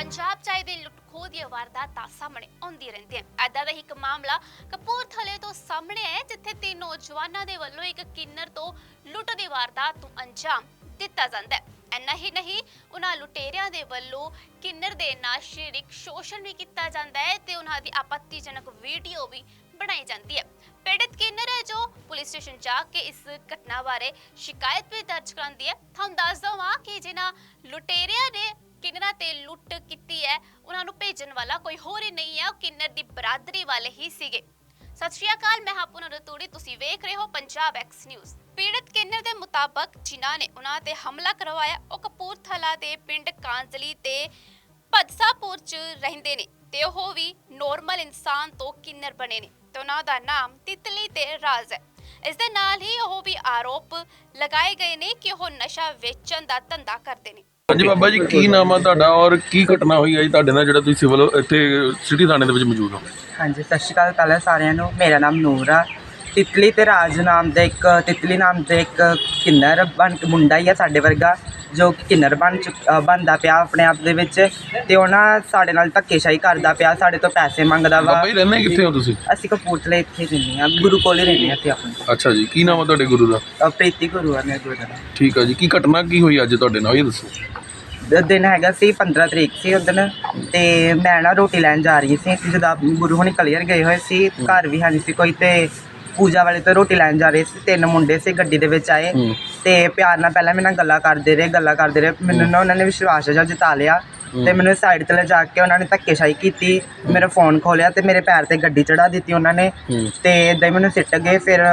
ਪੰਜਾਬ ਚ ਆਏ ਲੁੱਟ ਖੋਹ ਦੀਆਂ ਵਾਰਦਾਤਾਂ ਸਾਹਮਣੇ ਆਉਂਦੀ ਰਹਿੰਦੀਆਂ ਐਦਾਂ ਦਾ ਹੀ ਇੱਕ ਮਾਮਲਾ ਕਪੂਰਥਲੇ ਤੋਂ ਸਾਹਮਣੇ ਆਇਆ ਜਿੱਥੇ ਤਿੰਨ ਨੌਜਵਾਨਾਂ ਦੇ ਵੱਲੋਂ ਇੱਕ ਕਿੰਨਰ ਤੋਂ ਲੁੱਟ ਦੀ ਵਾਰਦਾਤ ਨੂੰ ਅੰਜਾਮ ਦਿੱਤਾ ਜਾਂਦਾ ਹੈ। ਇੰਨਾ ਹੀ ਨਹੀਂ, ਉਹਨਾਂ ਲੁਟੇਰਿਆਂ ਦੇ ਵੱਲੋਂ ਕਿੰਨਰ ਦੇ ਨਾਲ ਸਰੀਰਕ ਸ਼ੋਸ਼ਣ ਵੀ ਕੀਤਾ ਜਾਂਦਾ ਹੈ ਤੇ ਉਹਨਾਂ ਦੀ ਆਪੱਤੀਜਨਕ ਵੀਡੀਓ ਵੀ ਬਣਾਈ ਜਾਂਦੀ ਹੈ। ਪੀੜਤ ਕਿੰਨਰ ਹੈ ਜੋ ਪੁਲਿਸ ਸਟੇਸ਼ਨ ਜਾ ਕੇ ਇਸ ਘਟਨਾ ਬਾਰੇ ਸ਼ਿਕਾਇਤ ਵੀ ਦਰਜ ਕਰਾਉਂਦੀ ਹੈ। ਤੁਹਾਨੂੰ ਦੱਸ ਦਵਾਂ ਕਿ ਜਿਨ੍ਹਾਂ ਲੁਟੇਰਿਆਂ ਨੇ ਕਿੰਨਰਾਂ ਤੇ ਲੁੱਟ ਕੀਤੀ ਹੈ, ਉਹਨਾਂ ਨੂੰ ਭੇਜਣ ਵਾਲਾ ਕੋਈ ਹੋਰ ਹੀ ਨਹੀਂ ਹੈ, ਉਹ ਕਿੰਨਰ ਦੀ ਬਰਾਦਰੀ ਵਾਲੇ ਹੀ ਸੀਗੇ। ਸਤਿ ਸ਼੍ਰੀ ਅਕਾਲ, ਮੈਂ ਹਾਂ ਪੁਨਰ ਰਤੂੜੀ, ਤੁਸੀਂ ਵੇਖ ਰਹੇ ਹੋ ਪੰਜਾਬ ਐਕਸ ਨਿਊਜ਼ ਪੀੜਤ ਕਿੰਨਰ ਦੇ ਮੁਤਾਬਕ ਜਿਨ੍ਹਾਂ ਨੇ ਉਹਨਾਂ ਤੇ ਹਮਲਾ ਕਰਵਾਇਆ, ਉਹ ਕਪੂਰਥਲਾ ਦੇ ਪਿੰਡ ਕਾਂਜਲੀ ਤੇ ਭਦਸਾਪੁਰ ਚ ਰਹਿੰਦੇ ਨੇ ਤੇ ਉਹ ਵੀ ਨੋਰਮਲ ਇਨਸਾਨ ਤੋਂ ਕਿੰਨਰ ਬਣੇ ਨੇ ਤੇ ਉਹਨਾਂ ਦਾ ਨਾਮ ਤਿਤਲੀ ਤੇ ਰਾਜ ਹੈ। ਇਸ ਦੇ ਨਾਲ ਹੀ ਉਹ ਵੀ ਆਰੋਪ ਲਗਾਏ ਗਏ ਨੇ ਕਿ ਉਹ ਨਸ਼ਾ ਵੇਚਣ ਦਾ ਧੰਦਾ ਕਰਦੇ ਨੇ। ਹਾਂਜੀ ਬਾਬਾ ਜੀ ਕੀ ਨਾਮ ਆ ਤੁਹਾਡਾ ਔਰ ਕੀ ਘਟਨਾ ਹੋਈ ਹੈ ਜੀ ਤੁਹਾਡੇ ਨਾਲ ਜਿਹੜਾ ਤੁਸੀਂ ਸਿਵਲ ਇੱਥੇ ਸਿਟੀ ਥਾਣੇ ਦੇ ਵਿੱਚ ਮੌਜੂਦ ਹੋ? ਹਾਂਜੀ ਸਤਿ ਸ਼੍ਰੀ ਅਕਾਲ ਪਹਿਲਾਂ ਸਾਰਿਆਂ ਨੂੰ। ਮੇਰਾ ਨਾਮ ਨੂਰ ਆ। ਤਿਤਲੀ ਤੇ ਰਾਜ ਨਾਮ ਦਾ ਇੱਕ ਤਿਤਲੀ ਨਾਮ ਦਾ ਇੱਕ ਕਿੰਨਰ ਬਣ ਮੁੰਡਾ ਹੀ ਆ ਸਾਡੇ ਵਰਗਾ ਜੋ ਕਿ ਕਿੰਨਰ ਬਣ ਚੁੱਕ- ਬਣਦਾ ਪਿਆ ਆਪਣੇ ਆਪ ਦੇ ਵਿੱਚ ਤੇ ਉਹ ਨਾ ਸਾਡੇ ਨਾਲ ਧੱਕੇਸ਼ਾਹੀ ਕਰਦਾ ਪਿਆ ਸਾਡੇ ਤੋਂ ਪੈਸੇ ਮੰਗਦਾ ਵਾ। ਬਾਬਾ ਜੀ ਰਹਿੰਦੇ ਕਿੱਥੇ ਹੋ ਤੁਸੀਂ? ਅਸੀਂ ਕਪੂਰਥਲੇ ਇੱਥੇ ਰਹਿੰਦੇ ਹਾਂ ਗੁਰੂ ਕੋਲ ਰਹਿੰਦੇ ਹਾਂ ਇੱਥੇ ਆਪਣੇ। ਅੱਛਾ ਜੀ ਕੀ ਨਾਮ ਆ ਤੁਹਾਡੇ ਗੁਰੂ ਦਾ? ਅ, ਪ੍ਰੀਤੀ ਗੁਰੂ ਆ ਮੇਰੇ ਗੁਰੂ ਦਾ ਠੀਕ ਆ ਜੀ ਕੀ ਘਟਨਾ ਕੀ ਹੋਈ ਅੱਜ ਤੁਹਾਡੇ ਨਾਲ ਇਹ ਦੱਸੋ। ਦਿਨ ਹੈਗਾ ਸੀ 15 ਤਰੀਕ ਸੀ ਉਸ ਦਿਨ ਤੇ ਮੈਂ ਨਾ ਰੋਟੀ ਲੈਣ ਜਾ ਰਹੀ ਸੀ। ਜਦੋਂ ਗੁਰੂ ਹੁਣੀ ਕਲੀਅਰ ਗਏ ਹੋਏ ਸੀ ਘਰ ਵੀ ਹੈ ਨਹੀਂ ਸੀ ਕੋਈ ਤੇ ਪੂਜਾ ਵਾਲੇ ਤੋਂ ਰੋਟੀ ਲੈਣ ਜਾ ਰਹੇ ਸੀ। ਤਿੰਨ ਮੁੰਡੇ ਸੀ ਗੱਡੀ ਦੇ ਵਿੱਚ ਆਏ ਤੇ ਪਿਆਰ ਨਾਲ ਪਹਿਲਾਂ ਮੇਰੇ ਨਾਲ ਗੱਲਾਂ ਕਰਦੇ ਰਹੇ ਗੱਲਾਂ ਕਰਦੇ ਰਹੇ। ਮੈਨੂੰ ਨਾ ਉਹਨਾਂ ਨੇ ਵਿਸ਼ਵਾਸ ਜਿਹਾ ਜਤਾ ਲਿਆ ਤੇ ਮੈਨੂੰ ਸਾਈਡ ਤੇ ਲਿਜਾ ਕੇ ਉਹਨਾਂ ਨੇ ਧੱਕੇਸ਼ਾਹੀ ਕੀਤੀ ਮੇਰਾ ਫੋਨ ਖੋਲਿਆ ਤੇ ਮੇਰੇ ਪੈਰ ਤੇ ਗੱਡੀ ਚੜਾ ਦਿੱਤੀ ਉਹਨਾਂ ਨੇ। ਤੇ ਇਦਾਂ ਹੀ ਮੈਨੂੰ ਸਿੱਟ ਗਏ ਫਿਰ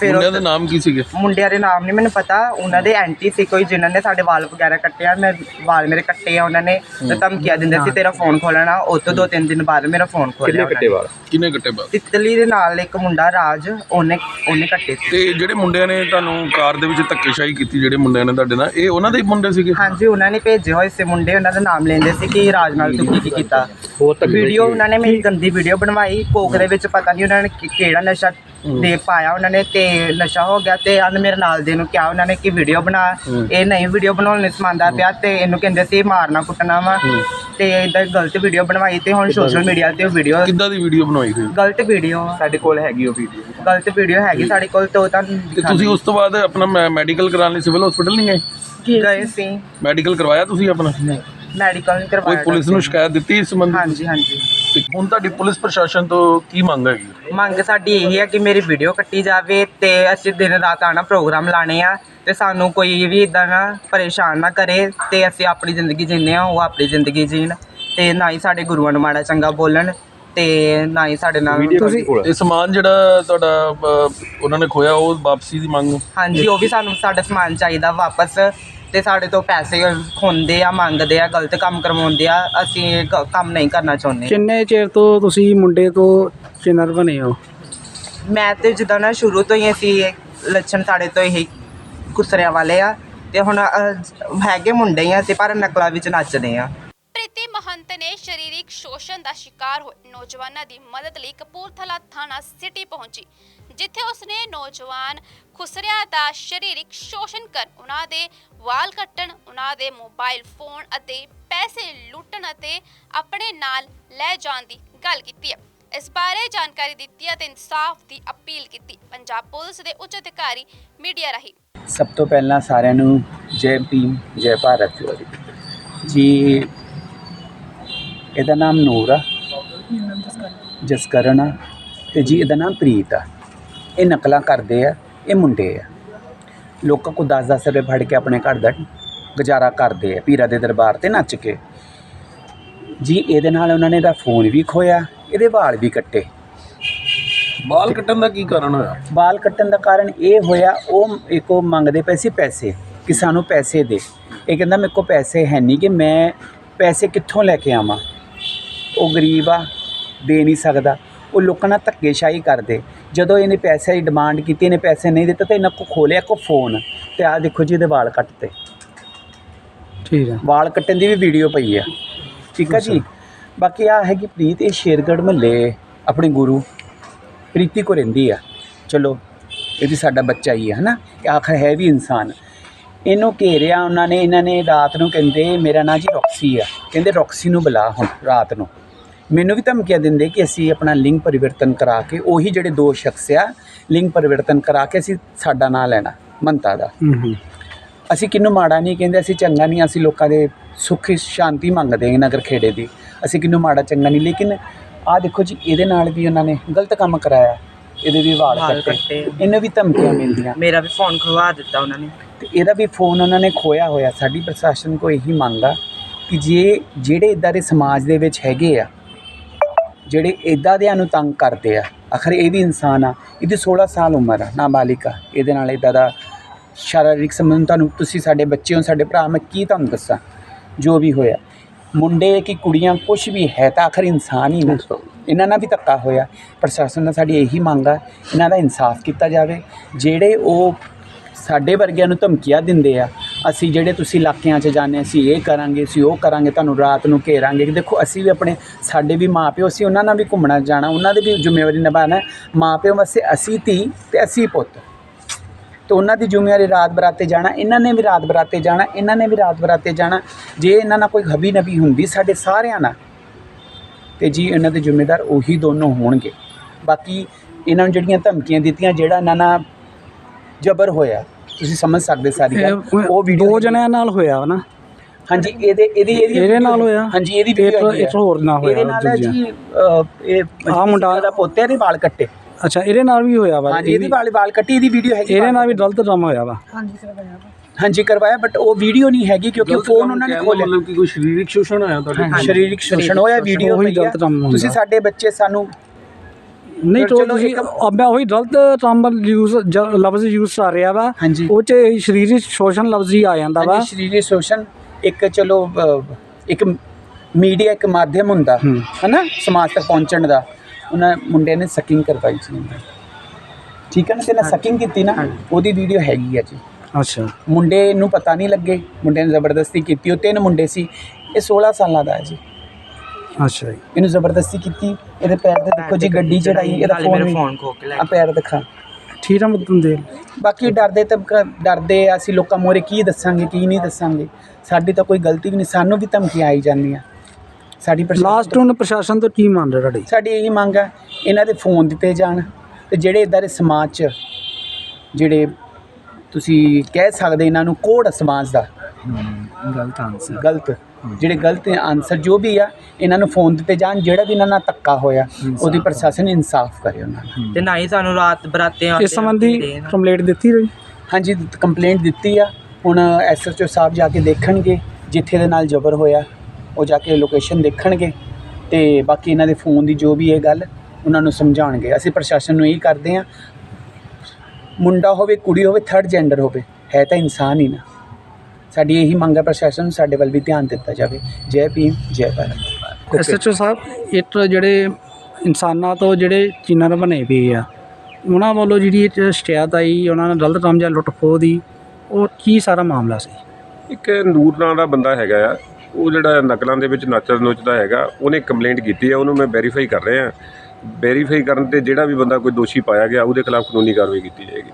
ਫਿਰ ਮੁੰਡਿਆਂ ਦੇ ਨਾਮ ਕੀ ਸੀਗੇ? ਮੁੰਡਿਆਂ ਦੇ ਨਾਮ ਨਹੀਂ ਮੈਨੂੰ ਪਤਾ। ਉਹਨਾਂ ਦੇ ਐਂਟੀ ਸੀ ਕੋਈ ਜਿਨ੍ਹਾਂ ਨੇ ਸਾਡੇ ਵਾਲ ਵਗੈਰਾ ਕੱਟੇ ਆ। ਮੈਂ ਵਾਲ ਮੇਰੇ ਕੱਟੇ ਆ ਉਹਨਾਂ ਨੇ। ਤੇ ਧਮਕੀਆਂ ਦਿੰਦੇ ਸੀ ਤੇਰਾ ਫੋਨ ਖੋਲਣਾ ਉਹ ਤੋਂ ਦੋ ਤਿੰਨ ਦਿਨ ਬਾਅਦ ਮੇਰਾ ਫੋਨ ਖੋਲਿਆ ਕਿੰਨੇ ਕੱਟੇ ਕਿੰਨੇ ਕੱਟੇ ਬਾਅਦ ਤਿਤਲੀ ਦੇ ਨਾਲ ਇੱਕ ਮੁੰਡਾ ਰਾਜ ਉਹਨੇ ਉਹਨੇ ਕੱਟੇ ਸੀ। ਤੇ ਜਿਹੜੇ ਮੁੰਡਿਆਂ ਨੇ ਤੁਹਾਨੂੰ ਕਾਰ ਦੇ ਵਿੱਚ ਧੱਕੇਸ਼ਾਹੀ ਕੀਤੀ ਜਿਹੜੇ ਮੁੰਡਿਆਂ ਨੇ ਤੁਹਾਡੇ ਨਾਲ ਇਹ ਉਹਨਾਂ ਦੇ ਹੀ ਮੁੰਡੇ ਸੀਗੇ? ਹਾਂਜੀ ਉਹਨਾਂ ਨੇ ਭੇਜੇ ਹੋਏ ਸੀ ਮੁੰਡੇ। ਉਹਨਾਂ ਦਾ ਨਾਮ ਲੈਂਦੇ ਸੀ ਕਿ ਰਾਜ ਨਾਲ ਤੂੰ ਕੀ ਕੀਤਾ। ਵੀਡੀਓ ਉਹਨਾਂ ਨੇ ਮੇਰੀ ਗੰਦੀ ਵੀਡੀਓ ਬਣਵਾਈ। ਕੋਕ ਦੇ ਵਿੱਚ ਪਤਾ ਨਹੀਂ ਉਹਨਾਂ ਨੇ ਕਿਹੜਾ ਨਸ਼ਾ ਦੇ ਪਾਇਆ ਉਹਨਾਂ ਨੇ ਤੇ ਨਸ਼ਾ ਹੋ ਗਿਆ ਤੇ ਹਨ ਮੇਰੇ ਨਾਲ ਦੇ ਨੂੰ ਕਿਹਾ ਉਹਨਾਂ ਨੇ ਕਿ ਵੀਡੀਓ ਬਣਾ। ਇਹ ਨਹੀਂ ਵੀਡੀਓ ਬਣਾਉਣ ਨਹੀਂ ਸਮਾਂਦਾ ਪਿਆ ਤੇ ਇਹਨੂੰ ਕਹਿੰਦੇ ਸੀ ਮਾਰਨਾ ਕੁੱਟਣਾ ਵਾ। ਤੇ ਇਦਾਂ ਗਲਤ ਵੀਡੀਓ ਬਣਵਾਈ ਤੇ ਹੁਣ ਸੋਸ਼ਲ ਮੀਡੀਆ ਤੇ ਉਹ ਵੀਡੀਓ ਕਿੱਦਾਂ ਦੀ ਵੀਡੀਓ ਬਣਾਈ ਹੋਈ ਗਲਤ ਵੀਡੀਓ ਸਾਡੇ ਕੋਲ ਹੈਗੀ ਉਹ ਵੀਡੀਓ ਗਲਤ ਵੀਡੀਓ ਹੈਗੀ ਸਾਡੇ ਕੋਲ ਤੇ ਉਹ ਤਾਂ ਤੁਸੀਂ ਉਸ ਤੋਂ ਬਾਅਦ ਆਪਣਾ ਮੈਡੀਕਲ ਕਰਾਉਣ ਲਈ ਸਿਵਲ ਹਸਪੀਟਲ ਨਹੀਂ ਗਏ? ਗਏ ਸੀ। ਮੈਡੀਕਲ ਕਰਵਾਇਆ ਤੁਸੀਂ ਆਪਣਾ? ਮੈਡੀਕਲ ਨਹੀਂ ਕੋਈ ਕਰਵਾਇਆ ਪੁਲਿਸ ਨੂੰ। ਸ਼ਿਕਾਇਤ ਦਿੱਤੀ ਇਸ ਸੰਬੰਧੀ ਹਾਂਜੀ ਹਾਂਜੀ। ਹੁਣ ਤੁਹਾਡੀ ਪੁਲਿਸ ਪ੍ਰਸ਼ਾਸਨ ਤੋਂ ਕੀ ਮੰਗ ਹੈਗੀ? ਮੰਗ ਸਾਡੀ ਇਹ ਹੈ ਕਿ ਮੇਰੀ ਵੀਡੀਓ ਕੱਟੀ ਜਾਵੇ ਤੇ ਅਸੀਂ ਦਿਨ ਰਾਤ ਆਣਾ ਪ੍ਰੋਗਰਾਮ ਲਾਣੇ ਆ ਤੇ ਸਾਨੂੰ ਕੋਈ ਵੀ ਇਦਾਂ ਨਾ ਪਰੇਸ਼ਾਨ ਨਾ ਕਰੇ ਤੇ ਅਸੀਂ ਆਪਣੀ ਜ਼ਿੰਦਗੀ ਜੀਂਦੇ ਆ ਉਹ ਆਪਣੀ ਜ਼ਿੰਦਗੀ ਜੀਣ ਤੇ ਨਾ ਹੀ ਸਾਡੇ ਗੁਰੂਆਂ ਨੂੰ ਮਾੜਾ ਚੰਗਾ ਬੋਲਣ ਤੇ ਨਾ ਹੀ ਸਾਡੇ ਨਾਲ ਤੁਸੀਂ ਇਹ ਸਮਾਨ ਜਿਹੜਾ ਤੁਹਾਡਾ ਉਹਨਾਂ ਨੇ ਖੋਇਆ ਉਹ ਵਾਪਸੀ ਦੀ ਮੰਗ? ਹਾਂਜੀ ਉਹ ਵੀ ਸਾਨੂੰ ਸਾਡਾ ਸਮਾਨ ਚਾਹੀਦਾ ਵਾਪਸ ਤੇ ਸਾਡੇ ਤੋਂ ਪੈਸੇ ਖੁੰਦੇ ਆ ਮੰਗਦੇ ਆ ਗਲਤ ਕੰਮ ਕਰਵਾਉਂਦੇ ਆ ਅਸੀਂ ਇਹ ਕੰਮ ਨਹੀਂ ਕਰਨਾ ਚਾਹੁੰਦੇ। ਕਿੰਨੇ ਚਿਰ ਤੋਂ ਤੁਸੀਂ ਮੁੰਡੇ ਤੋਂ ਕਿਨਰ ਬਣੇ ਹੋ? ਮੈਂ ਤੇ ਜਿੱਦਾਂ ਨਾ ਸ਼ੁਰੂ ਤੋਂ ਹੀ ਅਸੀਂ ਇਹ ਲੱਛਣ ਸਾਡੇ ਤੋਂ ਇਹੀ ਕੁਸਰਿਆਂ ਵਾਲੇ ਆ ਤੇ ਹੁਣ ਅਹ, ਹੈਗੇ ਮੁੰਡੇ ਹੀ ਆ ਤੇ ਪਰ ਨਕਲਾਂ ਵਿੱਚ ਨੱਚਦੇ ਆ। ਪ੍ਰੀਤੀ ਮਹੰਤ ਨੇ ਸਰੀਰਕ ਸ਼ੋਸ਼ਣ ਦਾ ਸ਼ਿਕਾਰ ਹੋਏ ਨੌਜਵਾਨਾਂ ਦੀ ਮਦਦ ਲਈ ਕਪੂਰਥਲਾ ਥਾਣਾ ਸਿਟੀ ਪਹੁੰਚੀ ਜਿੱਥੇ ਉਸਨੇ ਨੌਜਵਾਨ ਖੁਸਰਿਆਂ ਦਾ ਸਰੀਰਕ ਸ਼ੋਸ਼ਣ ਕਰਨ, ਉਹਨਾਂ ਦੇ ਵਾਲ ਕੱਟਣ, ਉਹਨਾਂ ਦੇ ਮੋਬਾਈਲ ਫੋਨ ਅਤੇ ਪੈਸੇ ਲੁੱਟਣ ਅਤੇ ਆਪਣੇ ਨਾਲ ਲੈ ਜਾਣ ਦੀ ਗੱਲ ਕੀਤੀ ਹੈ ਇਸ ਬਾਰੇ ਜਾਣਕਾਰੀ ਦਿੱਤੀ ਅਤੇ ਇਨਸਾਫ ਦੀ ਅਪੀਲ ਕੀਤੀ, ਪੰਜਾਬ ਪੁਲਿਸ ਦੇ ਉੱਚ ਅਧਿਕਾਰੀ ਮੀਡੀਆ ਰਾਹੀਂ। ਸਭ ਤੋਂ ਪਹਿਲਾਂ ਸਾਰਿਆਂ ਨੂੰ ਜੈ ਭੀਮ, ਜੈ ਭਾਰਤ ਜੀ, ਇਹਦਾ ਨਾਮ ਨੂਰ ਆ ਜਸਕਰਨ ਆ ਤੇ ਜੀ ਇਹਦਾ ਨਾਮ ਪ੍ਰੀਤ ਆ। ਇਹ ਨਕਲਾਂ ਕਰਦੇ ਆ। ਇਹ ਮੁੰਡੇ ਆ। ਲੋਕਾਂ ਕੋ 10-10 ਰੁਪਏ ਫੜ ਕੇ ਆਪਣੇ ਘਰ ਦਾ ਗੁਜ਼ਾਰਾ ਕਰਦੇ ਆ ਪੀਰਾ ਦੇ ਦਰਬਾਰ ਤੇ ਨੱਚ ਕੇ। ਜੀ ਇਹਦੇ ਨਾਲ ਉਹਨਾਂ ਨੇ ਦਾ ਫੋਨ ਵੀ ਖੋਇਆ ਇਹਦੇ ਵਾਲ ਵੀ ਕੱਟੇ। ਬਾਲ ਕੱਟਣ ਦਾ ਕੀ ਕਾਰਨ ਹੋਇਆ? ਬਾਲ ਕੱਟਣ ਦਾ ਕਾਰਨ ਇਹ ਹੋਇਆ ਉਹ ਇੱਕ ਮੰਗਦੇ ਪਏ ਸੀ ਪੈਸੇ ਕਿ ਸਾਨੂੰ ਪੈਸੇ ਦੇ। ਇਹ ਕਹਿੰਦਾ ਮੇਰੇ ਕੋਲ ਪੈਸੇ ਹੈ ਨਹੀਂ ਕਿ ਮੈਂ ਪੈਸੇ ਕਿੱਥੋਂ ਲੈ ਕੇ ਆਵਾਂ? ਉਹ ਗਰੀਬ ਆ ਦੇ ਨਹੀਂ ਸਕਦਾ। ਉਹ ਲੋਕਾਂ ਨਾਲ ਧੱਕੇਸ਼ਾਹੀ ਕਰਦੇ। ਜਦੋਂ ਇਹਨੇ ਪੈਸੇ ਦੀ ਡਿਮਾਂਡ ਕੀਤੀ ਇਹਨੇ ਪੈਸੇ ਨਹੀਂ ਦਿੱਤੇ ਤਾਂ ਇਹਨਾਂ ਕੋ ਖੋਲਿਆ ਕੋ ਫੋਨ ਤੇ ਆਹ ਦੇਖੋ ਜੀ ਇਹਦੇ ਵਾਲ ਕੱਟਤੇ ਠੀਕ ਹੈ ਵਾਲ ਕੱਟਣ ਦੀ ਵੀ ਵੀਡੀਓ ਪਈ ਆ। ਠੀਕ ਆ ਜੀ? ਬਾਕੀ ਆ ਹੈ ਕਿ ਪ੍ਰੀਤ ਇਹ ਸ਼ੇਰਗੜ੍ਹ ਮਹੱਲੇ ਆਪਣੇ ਗੁਰੂ। ਪ੍ਰੀਤੀ ਕੋ ਰਹਿੰਦੀ ਆ। ਚਲੋ ਇਹ ਵੀ ਸਾਡਾ ਬੱਚਾ ਹੀ ਹੈ ਹਨਾ? ਆਖਰ ਹੈ ਵੀ ਇਨਸਾਨ। ਇਹਨੂੰ ਘੇਰਿਆ ਉਹਨਾਂ ਨੇ ਇਹਨਾਂ ਨੇ ਰਾਤ ਨੂੰ ਕਹਿੰਦੇ ਮੇਰਾ ਨਾਂ ਜੀ ਰੌਕਸੀ ਆ। ਕਹਿੰਦੇ ਰੌਕਸੀ ਨੂੰ ਬੁਲਾ ਹੁਣ ਰਾਤ ਨੂੰ। ਮੈਨੂੰ ਵੀ ਧਮਕੀਆਂ ਦਿੰਦੇ ਕਿ ਅਸੀਂ ਆਪਣਾ ਲਿੰਗ ਪਰਿਵਰਤਨ ਕਰਾ ਕੇ ਉਹੀ ਜਿਹੜੇ ਦੋ ਸ਼ਖਸ ਆ ਲਿੰਗ ਪਰਿਵਰਤਨ ਕਰਾ ਕੇ ਅਸੀਂ ਸਾਡਾ ਨਾਂ ਲੈਣਾ ਮੰਤਾ ਦਾ। ਹੂੰ ਹੂੰ। ਅਸੀਂ ਕਿਹਨੂੰ ਮਾੜਾ ਨਹੀਂ ਕਹਿੰਦੇ ਅਸੀਂ ਚੰਗਾ ਨਹੀਂ ਅਸੀਂ ਲੋਕਾਂ ਦੇ ਸੁੱਖ ਸ਼ਾਂਤੀ ਮੰਗਦੇ ਹਾਂ ਨਗਰ ਖੇੜੇ ਦੀ। ਅਸੀਂ ਕਿਹਨੂੰ ਮਾੜਾ ਚੰਗਾ ਨਹੀਂ ਲੇਕਿਨ ਆਹ ਦੇਖੋ ਜੀ ਇਹਦੇ ਨਾਲ ਵੀ ਉਹਨਾਂ ਨੇ ਗਲਤ ਕੰਮ ਕਰਾਇਆ ਇਹਦੇ ਵੀ ਵਾਲ ਕੱਟੇ। ਕੱਟੇ। ਇਹਨੂੰ ਵੀ ਧਮਕੀਆਂ ਮਿਲਦੀਆਂ। ਮੇਰਾ ਵੀ ਫੋਨ ਖਵਾ ਦਿੱਤਾ ਉਹਨਾਂ ਨੇ। ਤੇ ਇਹਦਾ ਵੀ ਫੋਨ ਉਹਨਾਂ ਨੇ ਖੋਇਆ ਹੋਇਆ। ਸਾਡੀ ਪ੍ਰਸ਼ਾਸਨ ਕੋ ਇਹੀ ਮੰਗ ਆ ਕਿ ਜੇ ਜਿਹੜੇ ਇਦਾਂ ਦੇ ਸਮਾਜ ਦੇ ਵਿੱਚ ਹੈਗੇ ਆ ਜਿਹੜੇ ਇਦਾਂ ਦਿਆਂ ਨੂੰ ਤੰਗ ਕਰਦੇ ਆ, ਆਖਰ ਇਹ ਵੀ ਇਨਸਾਨ ਆ, ਇਹਦੀ 16 ਸਾਲ ਉਮਰ ਆ ਨਾਬਾਲਿਕ ਆ, ਇਹਦੇ ਨਾਲ ਇਦਾਂ ਦਾ ਸ਼ਾਰੀਰਿਕ ਸੰਬੰਧ ਤੁਹਾਨੂੰ, ਤੁਸੀਂ ਸਾਡੇ ਬੱਚੇ ਹੋ, ਸਾਡੇ ਭਰਾ, ਮੈਂ ਕੀ ਤੁਹਾਨੂੰ ਦੱਸਾਂ, ਜੋ ਵੀ ਹੋਇਆ। ਮੁੰਡੇ ਕਿ ਕੁੜੀਆਂ ਕੁਝ ਵੀ ਹੈ ਤਾਂ ਆਖਰ ਇਨਸਾਨ ਹੀ ਨਾ ਇਹਨਾਂ ਨਾਲ ਵੀ ਧੱਕਾ ਹੋਇਆ। ਪ੍ਰਸ਼ਾਸਨ ਨਾਲ ਸਾਡੀ ਇਹੀ ਮੰਗ ਆ, ਇਹਨਾਂ ਦਾ ਇਨਸਾਫ ਕੀਤਾ ਜਾਵੇ। ਜਿਹੜੇ ਉਹ ਸਾਡੇ ਵਰਗਿਆਂ ਨੂੰ ਧਮਕੀਆਂ ਦਿੰਦੇ ਆ ਅਸੀਂ ਜਿਹੜੇ ਤੁਸੀਂ ਇਲਾਕਿਆਂ 'ਚ ਜਾਂਦੇ ਅਸੀਂ ਇਹ ਕਰਾਂਗੇ, ਅਸੀਂ ਉਹ ਕਰਾਂਗੇ, ਤੁਹਾਨੂੰ ਰਾਤ ਨੂੰ ਘੇਰਾਂਗੇ। ਦੇਖੋ, ਅਸੀਂ ਵੀ ਆਪਣੇ, ਸਾਡੇ ਵੀ ਮਾਪਿਓ, ਅਸੀਂ ਉਹਨਾਂ ਨਾਲ ਵੀ ਘੁੰਮਣਾ ਜਾਣਾ, ਉਹਨਾਂ ਦੇ ਵੀ ਜ਼ਿੰਮੇਵਾਰੀ ਨਿਭਾਉਣਾ ਮਾਪਿਓ ਵਾਸਤੇ ਅਸੀਂ ਧੀ ਤੇ ਅਸੀਂ ਪੁੱਤ। ਤੇ ਉਹਨਾਂ ਦੀ ਜ਼ਿੰਮੇਵਾਰੀ ਰਾਤ ਬਰਾਤੇ ਜਾਣਾ, ਇਹਨਾਂ ਨੇ ਵੀ ਰਾਤ ਬਰਾਤੇ ਜਾਣਾ, ਇਹਨਾਂ ਨੇ ਵੀ ਰਾਤ ਬਰਾਤੇ ਜਾਣਾ। ਜੇ ਇਹਨਾਂ ਨਾਲ ਕੋਈ ਹਬੀ ਨਬੀ ਹੁੰਦੀ ਸਾਡੇ ਸਾਰਿਆਂ ਨਾਲ, ਤੇ ਜੀ ਇਹਨਾਂ ਦੇ ਜ਼ਿੰਮੇਦਾਰ ਉਹੀ ਦੋਨੋਂ ਹੋਣਗੇ। ਬਾਕੀ ਇਹਨਾਂ ਨੂੰ ਜਿਹੜੀਆਂ ਧਮਕੀਆਂ ਦਿੱਤੀਆਂ, ਜਿਹੜਾ ਇਹਨਾਂ ਨਾਲ ਜ਼ਬਰ ਹੋਇਆ ਤੁਸੀਂ ਸਮਝ ਸਕਦੇ ਸਾਰੀ ਗੱਲ। ਉਹ ਵੀਡੀਓ ਦੋ ਜਣਿਆਂ ਨਾਲ ਹੋਇਆ ਵਾ ਨਾ। ਹਾਂਜੀ ਇਹਦੇ ਇਹਦੀ ਇਹਦੀ ਇਹਦੇ ਨਾਲ ਹੋਇਆ? ਹਾਂਜੀ ਇਹਦੀ ਵੀਡੀਓ ਇੱਕ ਹੋਰ ਨਾਲ ਹੋਇਆ ਇਹਦੇ ਨਾਲ। ਜੀ ਇਹ ਆਹ ਮੁੰਡਾ- ਦਾ ਪੋਤੇ ਦੇ ਵਾਲ ਕੱਟੇ। ਅੱਛਾ ਇਹਦੇ ਨਾਲ ਵੀ ਹੋਇਆ ਵਾ। ਹਾਂਜੀ ਇਹਦੀ ਵਾਲ ਵਾਲ ਕੱਟੀ ਇਹਦੀ ਵੀਡੀਓ ਹੈਗੀ ਇਹਦੇ ਨਾਲ ਵੀ ਗਲਤ ਡਰਾਮਾ ਹੋਇਆ ਵਾ। ਹਾਂਜੀ ਕਰਵਾਇਆ ਬਟ ਉਹ ਵੀਡੀਓ ਨਹੀਂ ਹੈਗੀ ਕਿਉਂਕਿ ਫੋਨ ਉਹਨਾਂ ਨੇ ਖੋਲਿਆ ਮਤਲਬ ਕਿ ਕੋਈ ਸਰੀਰਕ ਸ਼ੋਸ਼ਣ ਹੋਇਆ ਤੁਹਾਡੇ ਸਰੀਰਕ ਸ਼ੋਸ਼ਣ ਹੋਇਆ ਵੀਡੀਓ ਆ। ਗਲਤ ਕੰਮ। ਤੁਸੀਂ ਸਾਡੇ ਬੱਚੇ ਸਾਨੂੰ ਨਹੀਂ ਚਲੋ ਤੋ ਤੁਸੀਂ ਇੱਕ- ਮੈਂ ਉਹੀ ਗਲਤ ਟਰਮ ਯੂਜ਼ ਲਫ਼ਜ਼ ਯੂਜ਼ ਕਰ ਰਿਹਾ ਵਾ। ਹਾਂਜੀ। ਉਹ ਚ ਸਰੀਰਕ ਸ਼ੋਸ਼ਣ ਲਫ਼ਜ਼ ਹੀ ਆ ਜਾਂਦਾ ਵਾ। ਹਾਂਜੀ ਸਰੀਰਕ ਸ਼ੋਸ਼ਣ ਇੱਕ ਚਲੋ ਅਹ, ਇੱਕ ਮੀਡੀਆ ਇੱਕ ਮਾਧਿਅਮ ਹੁੰਦਾ ਹੂੰ। ਹਨਾ? ਸਮਾਜ ਤੱਕ ਪਹੁੰਚਣ ਦਾ। ਉਹਨਾਂ ਮੁੰਡੇ ਨੇ ਸਕਿੰਗ ਕਰਵਾਈ ਸੀ ਠੀਕ ਹੈ ਨਾ? ਤੇ ਨਾ ਸਕਿੰਗ ਕੀਤੀ ਨਾ ਉਹਦੀ ਵੀਡੀਓ ਹੈਗੀ ਆ ਜੀ। ਅੱਛਾ। ਮੁੰਡੇ ਨੂੰ ਪਤਾ ਨਹੀਂ ਲੱਗੇ। ਮੁੰਡੇ ਨੇ ਜ਼ਬਰਦਸਤੀ ਕੀਤੀ। ਉਹ ਤਿੰਨ ਮੁੰਡੇ ਸੀ। ਇਹ 16 ਸਾਲਾਂ ਦਾ ਹੈ ਜੀ। ਅੱਛਾ ਜੀ। ਇਹਨੂੰ ਜ਼ਬਰਦਸਤੀ ਕੀਤੀ ਇਹਦੇ ਪੈਰ ਤੇ ਦੇਖੋ ਜੀ ਗੱਡੀ ਚੜਾਈ ਇਹਦਾ ਮੇਰਾ ਫੋਨ ਕੇ ਲੈ ਆ ਪੈਰ ਦਿਖਾ। ਠੀਕ ਆ ਮਤਨ ਦੇ ਬਾਕੀ ਡਰਦੇ ਤਾਂ ਕ- ਡਰਦੇ ਆ ਅਸੀਂ ਲੋਕਾਂ ਮੋਰੇ ਕੀ ਦੱਸਾਂਗੇ ਕੀ ਨਹੀਂ ਦੱਸਾਂਗੇ। ਸਾਡੀ ਤਾਂ ਕੋਈ ਗਲਤੀ ਵੀ ਨਹੀਂ ਸਾਨੂੰ ਵੀ ਧਮਕੀਆਂ ਆਈ ਜਾਂਦੀਆਂ। ਸਾਡੀ ਪ੍ਰਸ਼ਾਸਨ ਲਾਸਟ ਨੂੰ ਪ੍ਰਸ਼ਾਸਨ ਤੋਂ ਕੀ ਮੰਨ ਰਿਹਾ ਤੁਹਾਡੀ? ਸਾਡੀ ਇਹੀ ਮੰਗ ਹੈ ਇਹਨਾਂ ਦੇ ਫੋਨ ਦਿੱਤੇ ਜਾਣ ਤੇ ਜਿਹੜੇ ਇਦਾਂ ਦੇ ਸਮਾਜ 'ਚ ਜਿਹੜੇ ਤੁਸੀਂ ਕਹਿ ਸਕਦੇ ਇਹਨਾਂ ਨੂੰ ਕੋਡ ਸਮਾਜ ਦਾ। ਗਲਤ ਆਨਸਰ ਗਲਤ। ਜਿਹੜੇ ਗਲਤ ਆਨਸਰ ਜੋ ਵੀ ਆ ਇਹਨਾਂ ਨੂੰ ਫੋਨ ਦਿੱਤੇ ਜਾਣ ਜਿਹੜਾ ਵੀ ਇਹਨਾਂ ਨਾਲ ਧੱਕਾ ਹੋਇਆ ਉਹਦੀ ਪ੍ਰਸ਼ਾਸਨ ਇਨਸਾਫ ਕਰੇ ਉਹਨਾਂ ਨਾਲ। ਤੇ ਨਾ ਹੀ ਸਾਨੂੰ ਰਾਤ ਬਰਾਤੇ ਇਸ ਸੰਬੰਧੀ ਕੰਪਲੇਂਟ ਦਿੱਤੀ ਰਹੀ? ਹਾਂਜੀ ਕੰਪਲੇਂਟ ਦਿੱਤੀ ਆ। ਹੁਣ ਐਸਐਚਓ ਸਾਹਿਬ ਜਾ ਕੇ ਦੇਖਣਗੇ ਜਿੱਥੇ ਦੇ ਨਾਲ ਜ਼ਬਰ ਹੋਇਆ ਉਹ ਜਾ ਕੇ ਲੋਕੇਸ਼ਨ ਦੇਖਣਗੇ ਤੇ ਬਾਕੀ ਇਹਨਾਂ ਦੇ ਫੋਨ ਦੀ ਜੋ ਵੀ ਇਹ ਗੱਲ ਉਹਨਾਂ ਨੂੰ ਸਮਝਾਉਣਗੇ। ਅਸੀਂ ਪ੍ਰਸ਼ਾਸਨ ਨੂੰ ਇਹੀ ਕਰਦੇ ਆ ਮੁੰਡਾ ਹੋਵੇ ਕੁੜੀ ਹੋਵੇ ਥਰਡ ਜੈਂਡਰ ਹੋਵੇ ਹੈ ਤਾਂ ਇਨਸਾਨ ਹੀ ਨਾ। ਸਾਡੀ ਇਹੀ ਮੰਗ ਹੈ ਪ੍ਰਸ਼ਾਸਨ ਨੂੰ ਸਾਡੇ ਵੱਲ ਵੀ ਧਿਆਨ ਦਿੱਤਾ ਜਾਵੇ। ਜੈ ਭੀਮ ਜੈ ਭਾਰਤ। ਐਸਐਚਓ ਸਾਹਿਬ ਇਹ ਜਿਹੜੇ ਇਨਸਾਨਾਂ ਤੋਂ ਜਿਹੜੇ ਚੀਨਰ ਬਣੇ ਪਏ ਆ ਉਹਨਾਂ ਵੱਲੋਂ ਜਿਹੜੀ ਇਹ 'ਚ ਸ਼ਿਕਾਇਤ ਆਈ ਉਹਨਾਂ ਨਾਲ ਗਲਤ ਕੰਮ ਜਾਂ ਲੁੱਟ ਖੋਹ ਦੀ ਉਹ ਕੀ ਸਾਰਾ ਮਾਮਲਾ ਸੀ? ਇੱਕ ਨੂਰ ਨਾਂ ਦਾ ਬੰਦਾ ਹੈਗਾ ਆ ਉਹ ਜਿਹੜਾ ਨਕਲਾਂ ਦੇ ਵਿੱਚ ਨੱਚਦਾ ਨੁੱਚਦਾ ਹੈਗਾ ਉਹਨੇ ਕੰਪਲੇਂਟ ਕੀਤੀ ਹੈ ਉਹਨੂੰ ਮੈਂ ਵੈਰੀਫਾਈ ਕਰ ਰਿਹਾ ਵੈਰੀਫਾਈ ਕਰਨ ਤੇ ਜਿਹੜਾ ਵੀ ਬੰਦਾ ਕੋਈ ਦੋਸ਼ੀ ਪਾਇਆ ਗਿਆ ਉਹਦੇ ਖਿਲਾਫ ਕਾਨੂੰਨੀ ਕਾਰਵਾਈ ਕੀਤੀ ਜਾਏਗੀ।